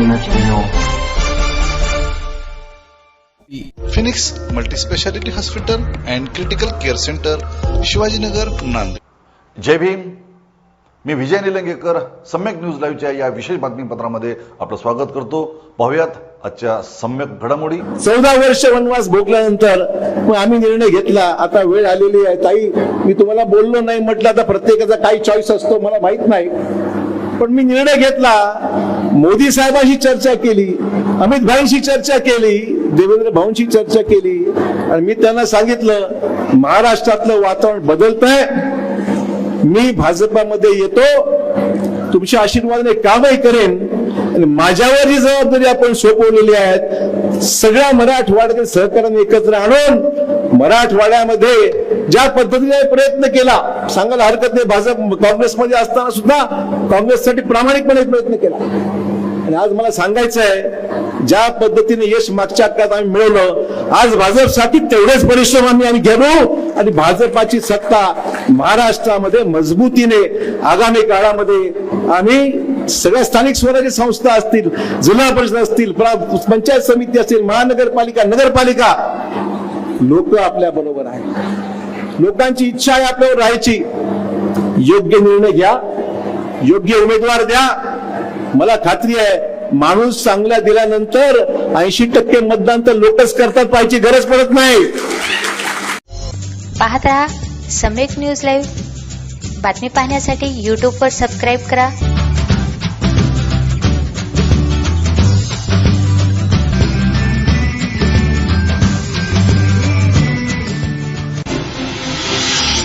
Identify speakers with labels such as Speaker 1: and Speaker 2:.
Speaker 1: Samyak news
Speaker 2: Phoenix multispeciality hospital and critical care centre Shivajinagar Nanded.
Speaker 3: जय भीम. मी Vijay Nilangekar Samyak news लाईव्हच्या या विशेष बातमीपत्रामध्ये आपलं स्वागत करतो. पाहुयात आजच्या सम्यक घडामोडी.
Speaker 4: चौदा वर्ष वनवास भोगल्यानंतर मग आम्ही निर्णय घेतला. आता वेळ आलेली आहे. ताई मी तुम्हाला बोललो नाही म्हटलं आता प्रत्येकाचा काही चॉईस असतो मला माहीत नाही. पण मी निर्णय घेतला. मोदी साहेबांशी चर्चा केली अमित भाईंशी चर्चा केली देवेंद्र भाऊंशी चर्चा केली. आणि मी त्यांना सांगितलं महाराष्ट्रातलं वातावरण बदलतंय. मी भाजपामध्ये येतो. तुमच्या आशीर्वादाने कामही करेन. आणि माझ्यावर ही जबाबदारी आपण सोपवलेली आहे सगळ्या मराठवाड्यातील सहकार्याने एकत्र आणून मराठवाड्यामध्ये ज्या पद्धतीने प्रयत्न केला सांगायला हरकत नाही भाजप काँग्रेसमध्ये असताना सुद्धा काँग्रेससाठी प्रामाणिकपणे प्रयत्न केला. आणि आज मला सांगायचं आहे ज्या पद्धतीने यश मागच्या काळात आम्ही मिळवलं आज भाजपसाठी तेवढेच परिश्रम आम्ही आम्ही घेऊ आणि भाजपाची सत्ता महाराष्ट्रामध्ये मजबूतीने आगामी काळामध्ये आम्ही सगळ्या स्थानिक स्वराज्य संस्था असतील जिल्हा परिषद असतील पंचायत समिती असतील महानगरपालिका नगरपालिका लोक आपल्या बरोबर आहेत. लोकांची इच्छा आहे आपल्यावर राहायची. योग्य निर्णय घ्या. योग्य उमेदवार द्या. मला खात्री आहे माणूस चांगला दिल्यानंतर ऐंशी टक्के मतदान तर लोकच करतात पाहिजे गरज पडत नाही.
Speaker 5: पाहत राहा सम्यक न्यूज लाईव्ह. बातमी पाहण्यासाठी यूट्यूबवर सबस्क्राईब करा.